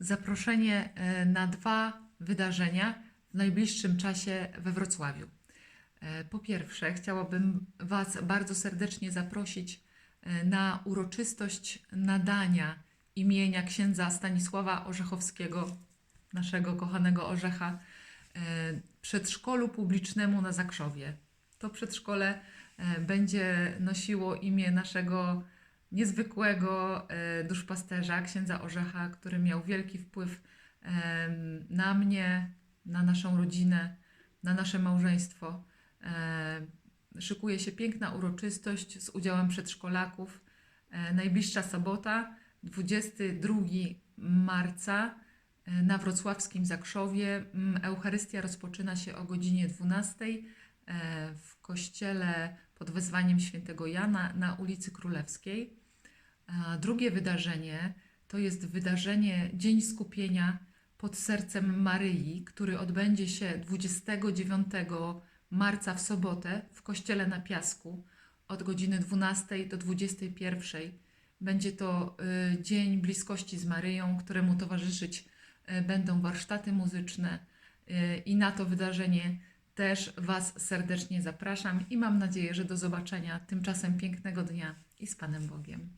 zaproszenie e, na dwa wydarzenia w najbliższym czasie we Wrocławiu. E, Po pierwsze, chciałabym Was bardzo serdecznie zaprosić e, na uroczystość nadania imienia księdza Stanisława Orzechowskiego, naszego kochanego Orzecha, przedszkolu publicznemu na Zakrzowie. To przedszkole będzie nosiło imię naszego niezwykłego e, duszpasterza, księdza Orzecha, który miał wielki wpływ na mnie, na naszą rodzinę, na nasze małżeństwo. E, Szykuje się piękna uroczystość z udziałem przedszkolaków. E, Najbliższa sobota, 22 marca na wrocławskim Zakrzowie. Mm, Eucharystia rozpoczyna się o godzinie 12 e, w kościele pod wezwaniem świętego Jana na ulicy Królewskiej. Drugie wydarzenie to jest wydarzenie Dzień Skupienia pod sercem Maryi, który odbędzie się 29 marca w sobotę w kościele na Piasku od godziny 12 do 21. Będzie to y, dzień bliskości z Maryją, któremu towarzyszyć y, będą warsztaty muzyczne y, i na to wydarzenie też Was serdecznie zapraszam i mam nadzieję, że do zobaczenia tymczasem pięknego dnia i z Panem Bogiem.